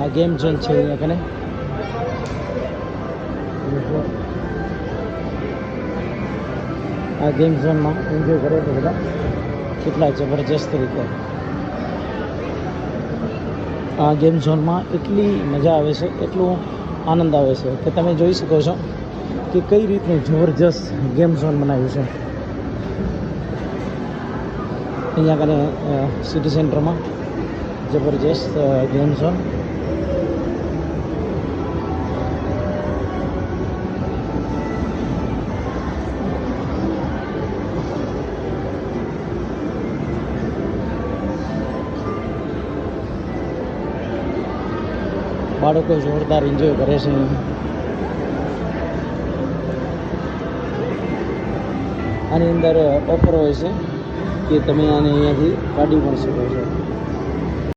આ game zone છે અહીંયા કને? આ ગેમ ઝોનમાં એન્જોય કરે છે બધા. કેટલા જબરજસ્ત રીતે. આ ગેમ ઝોનમાં એટલી મજા આવે છે, એટલું આનંદ આવે છે કે તમે જોઈ શકો છો કે કઈ રીતનું જબરજસ્ત ગેમ ઝોન બનાવ્યું છે. અહીંયા કને સિટી સેન્ટરમાં જબરજસ્ત ગેમ ઝોન. બાળકો જોરદાર એન્જોય કરે છે. આની અંદર ઓફર હોય છે કે તમે આને અહીંયાથી કાઢી પણ શકો છો.